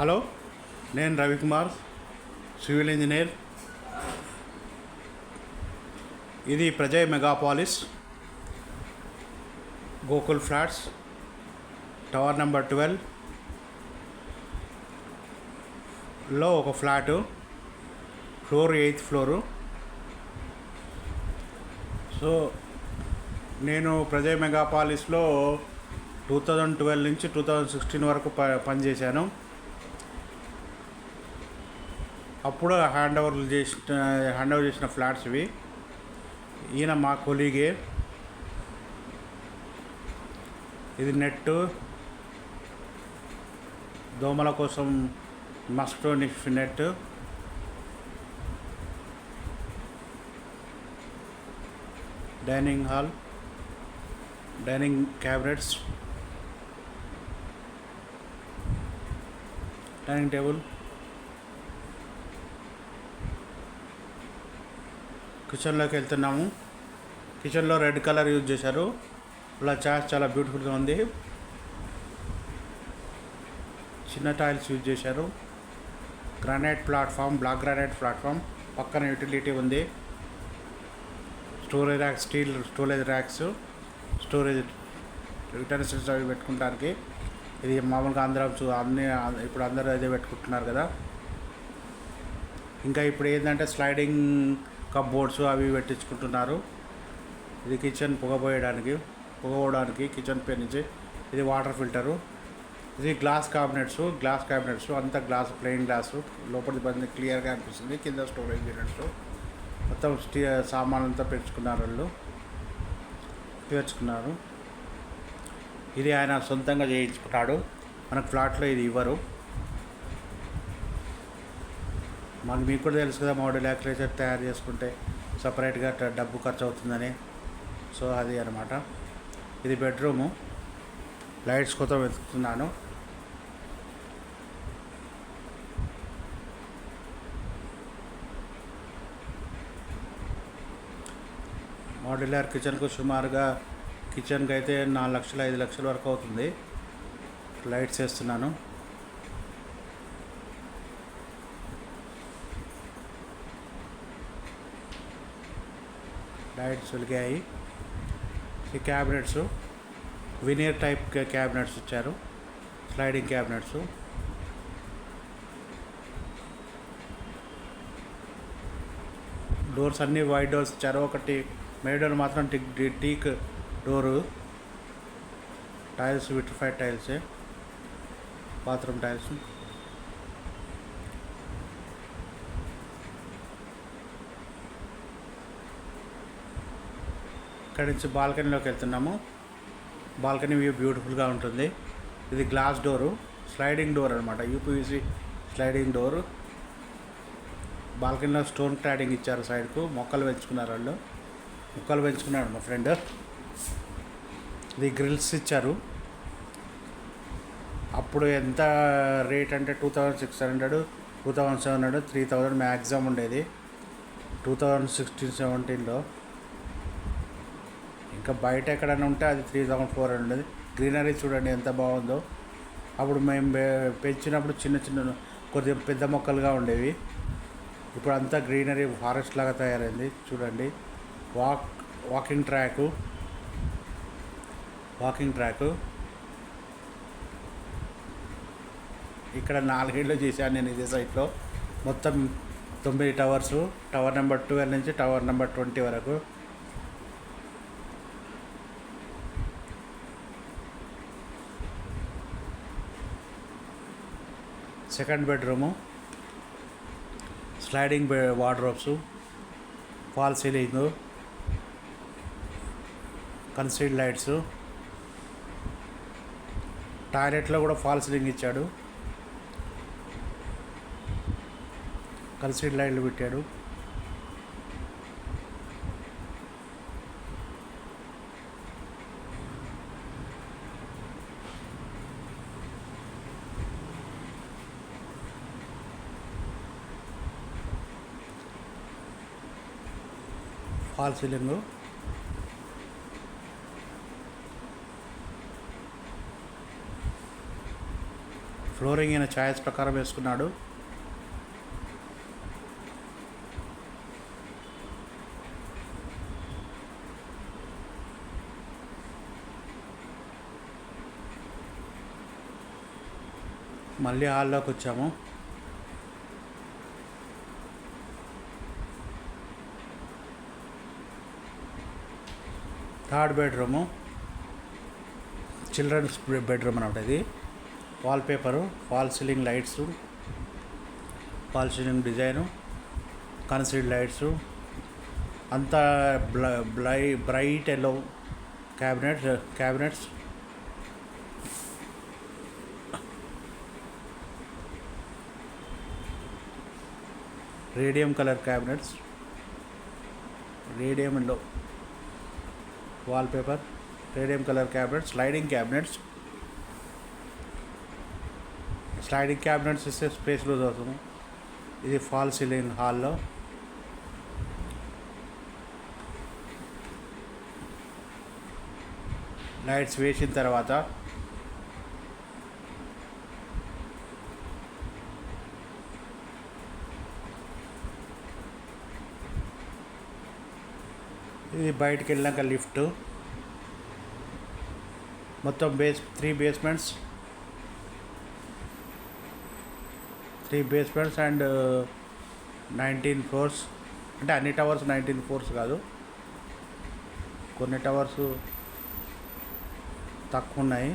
Hello నేను Ravikumar civil engineer. ఇది Prajay Megapolis Gokul flats tower number twelve. లో ఒక flat floor eighth floor. So నేను ప్రజయ్ మెగాపాలిస్లో టూ థౌజండ్ ట్వెల్వ్ నుంచి టూ థౌజండ్ సిక్స్టీన్ వరకు ప పనిచేశాను. అప్పుడు హ్యాండ్ ఓవర్ చేసిన హ్యాండ్ ఓవర్ చేసిన ఫ్లాట్స్ ఇవి. ఈయన మా కొలీగే. ఇది నెట్ దోమల కోసం మస్టో NIRF net dining hall. Dining cabinets. Dining table. కిచెన్లోకి వెళ్తున్నాము. కిచెన్లో రెడ్ కలర్ యూజ్ చేశారు. ఇలా చార్జ్ చాలా బ్యూటిఫుల్గా ఉంది. చిన్న టైల్స్ యూజ్ చేశారు. Granite platform black granite platform. పక్కన యూటిలిటీ ఉంది. Storage racks steel storage racks. Storage utensils అవి పెట్టుకుంటానికి. ఇది మామూలుగా అందరం చూ అన్ని ఇప్పుడు అందరూ అదే పెట్టుకుంటున్నారు కదా. ఇంకా ఇప్పుడు ఏంటంటే స్లైడింగ్ కప్బోర్డ్స్ అవి పెట్టించుకుంటున్నారు. ఇది కిచెన్ పొగపోయడానికి పొగపోవడానికి కిచెన్ పే నుంచి ఇది వాటర్ ఫిల్టరు. ఇది గ్లాస్ క్యాబినెట్స్ గ్లాస్ క్యాబినెట్స్ అంతా గ్లాస్ ప్లెయిన్ గ్లాసు. లోపలిది బంది క్లియర్గా అనిపిస్తుంది. కింద స్టోరేజ్ యూనిట్స్. మొత్తం స్టీ సామాన్ అంతా పెంచుకున్నారు వాళ్ళు. పేర్చుకున్నారు ఇది ఆయన సొంతంగా చేయించుకున్నాడు మనకు ఫ్లాట్లో ఇది ఇవ్వరు. మాకు మీకు కూడా తెలుసు కదా మోడల్ యాక్యులేటర్ తయారు చేసుకుంటే సపరేట్గా డబ్బు ఖర్చు అవుతుందని. సో అది అనమాట ఇది బెడ్రూము లైట్స్ కొత్త వెతుకుతున్నాను. మాడ్యులర్ కిచెన్కు సుమారుగా కిచెన్కి అయితే నాలుగు లక్షల ఐదు లక్షల వరకు అవుతుంది. లైట్స్ వేస్తున్నాను. లైట్స్ వెలిగాయి. ఈ క్యాబినెట్స్ వినియర్ టైప్ క్యాబినెట్స్ ఇచ్చారు. Sliding cabinets. డోర్స్ అన్నీ వైట్ డోర్స్ ఇచ్చారు. ఒకటి మే డోర్ మాత్రం teak teak door. Tiles vitrified టైల్సే. Bathroom tiles. ఇక్కడ నుంచి బాల్కనీలోకి వెళ్తున్నాము. బాల్కనీ వ్యూ బ్యూటిఫుల్గా ఉంటుంది. ఇది గ్లాస్ డోరు స్లైడింగ్ డోర్ అనమాట యూపీవీసీ స్లైడింగ్ డోరు. బాల్కనీలో స్టోన్ క్లాడింగ్ ఇచ్చారు సైడ్కు. మొక్కలు పెంచుకున్నారు వాళ్ళు. మొక్కలు పెంచుకున్నాడు మా ఫ్రెండ్. ఇది గ్రిల్స్ ఇచ్చారు. అప్పుడు ఎంత రేట్ అంటే two thousand six hundred two thousand seven hundred three thousand maximum ఉండేది. టూ థౌజండ్ సిక్స్టీన్ సెవెంటీన్లో ఇంకా బయట ఎక్కడైనా ఉంటే అది three thousand four hundred greenery చూడండి ఎంత బాగుందో. అప్పుడు మేము పెంచినప్పుడు చిన్న చిన్న కొద్దిగా పెద్ద మొక్కలుగా ఉండేవి. ఇప్పుడు అంతా గ్రీనరీ ఫారెస్ట్ లాగా తయారైంది. చూడండి. Walk walking track walking track ఇక్కడ నాలుగేళ్ళు చేశాను నేను ఇదే సైట్లో మొత్తం తొమ్మిది టవర్స్ టవర్ నెంబర్ ట్వెల్వ్ నుంచి టవర్ నెంబర్ ట్వంటీ వరకు. సెకండ్ బెడ్రూము స్లైడింగ్ బె wardrobes fall ceiling concealed lights టాయిలెట్లో కూడా ఫాల్ సీలింగ్ ఇచ్చాడు. కన్సీల్డ్ లైట్లు పెట్టాడు. Fall ceiling. ఫ్లోరింగ్ ఈయన ఛాయిస్ ప్రకారం వేసుకున్నాడు. మళ్ళీ హాల్లోకి వచ్చాము. థర్డ్ బెడ్రూము చిల్డ్రన్స్ బెడ్రూమ్ అనమాట ఇది. Wallpaper fall ceiling lights fall ceiling design concealed lights అంతా బ్ల బ్లై bright yellow cabinets cabinets. Radium colour cabinets radium yellow. Wallpaper radium colour cabinet sliding cabinets sliding cabinets ఇస్తే స్పేస్ లూజ్ అవుతుంది. ఇది fall ceiling హాల్లో lights వేసిన తర్వాత ఇది బయటికి వెళ్ళాక లిఫ్ట్. మొత్తం base three basements three basements and nineteen floors అంటే అన్ని టవర్స్ నైన్టీన్ ఫ్లోర్స్ కాదు. కొన్ని టవర్స్ తక్కువ ఉన్నాయి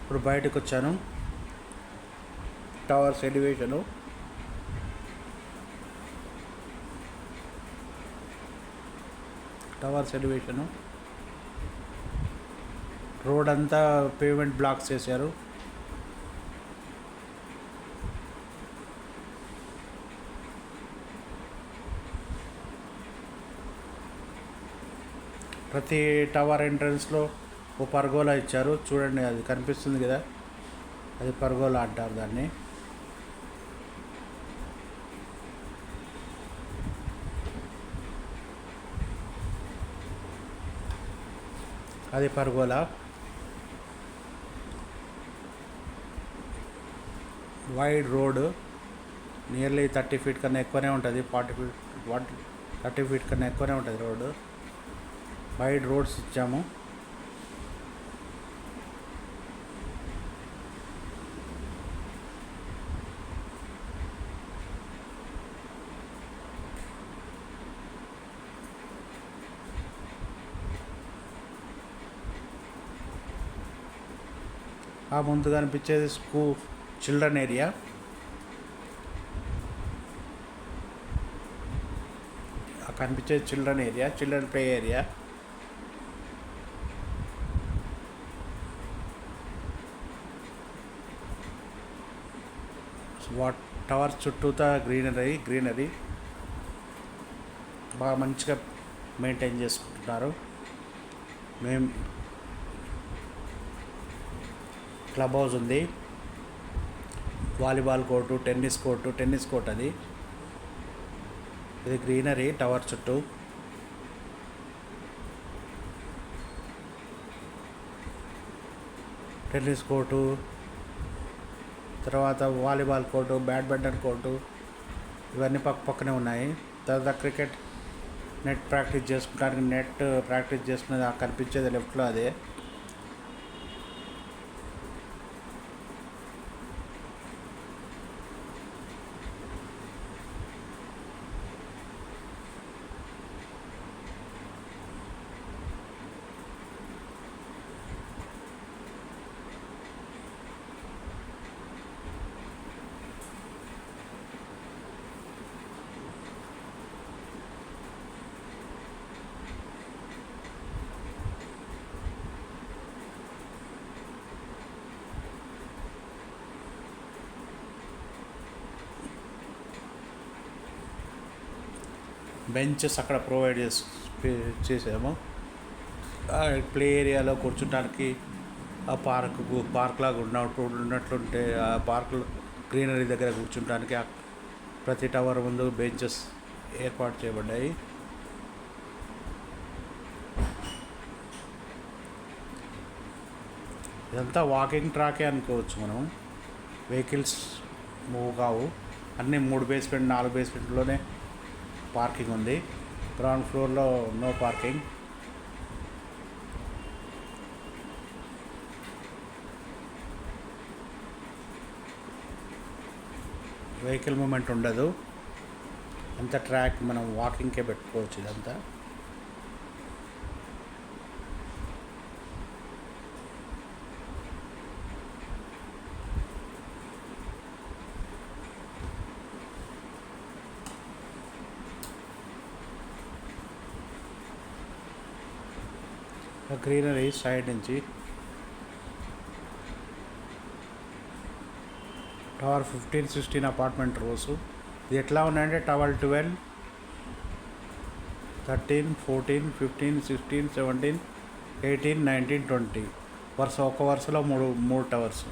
ఇప్పుడు బయటకు వచ్చాను towers elevation towers elevation road అంతా పేమెంట్ బ్లాక్స్ చేశారు. ప్రతి టవర్ ఎంట్రన్స్లో ఓ పర్గోలా ఇచ్చారు. చూడండి అది కనిపిస్తుంది కదా. అది పర్గోలా అంటారు దాన్ని. అది pergola. Wide road nearly thirty feet కన్నా ఎక్కువనే ఉంటుంది. Forty feet forty thirty feet కన్నా ఎక్కువనే ఉంటుంది రోడ్డు వైడ్ రోడ్స్ ఇచ్చాము ఆ ముందు కనిపించేది స్కూల్ చిల్డ్రన్ ఏరియా. కనిపించేది children area children play area. What tower చుట్టూతా గ్రీనరీ గ్రీనరీ. బాగా మంచిగా మెయింటైన్ చేసుకుంటున్నారు. మేము క్లబ్ హౌస్ ఉంది. Volleyball court tennis court tennis court అది. ఇది గ్రీనరీ టవర్ చుట్టూ. టెన్నిస్ కోర్టు తర్వాత వాలీబాల్ కోర్టు బ్యాడ్మింటన్ కోర్టు ఇవన్నీ పక్క పక్కనే ఉన్నాయి. తర్వాత క్రికెట్ నెట్ ప్రాక్టీస్ చేసుకుంటానికి నెట్ ప్రాక్టీస్ చేసుకునేది కనిపించేది లెఫ్ట్లో అదే. బెంచెస్ అక్కడ ప్రొవైడ్ చేసి చేసాము. ప్లే ఏరియాలో కూర్చుంటానికి ఆ పార్క్ పార్క్ లాగా ఉన్నట్టు ఉన్నట్లుంటే ఆ పార్క్లో గ్రీనరీ దగ్గర కూర్చుంటానికి ప్రతి టవర్ ముందు బెంచెస్ ఏర్పాటు చేయబడ్డాయి. ఇదంతా వాకింగ్ ట్రాకే అనుకోవచ్చు మనం. వెహికల్స్ మూవ్ కావు. అన్నీ మూడు బేస్మెంట్ నాలుగు బేస్మెంట్లోనే పార్కింగ్ ఉంది. గ్రౌండ్ ఫ్లోర్లో నో పార్కింగ్ వెహికల్ మూమెంట్ ఉండదు. అంత ట్రాక్ మనం వాకింగ్కే పెట్టుకోవచ్చు ఇదంతా. గ్రీనరీ సైడ్ నుంచి tower fifteen sixteen apartment rows. ఇది ఎట్లా ఉన్నాయంటే tower twelve thirteen fourteen fifteen sixteen seventeen eighteen nineteen twenty. వరుస ఒక వరుసలో మూడు మూడు టవర్స్.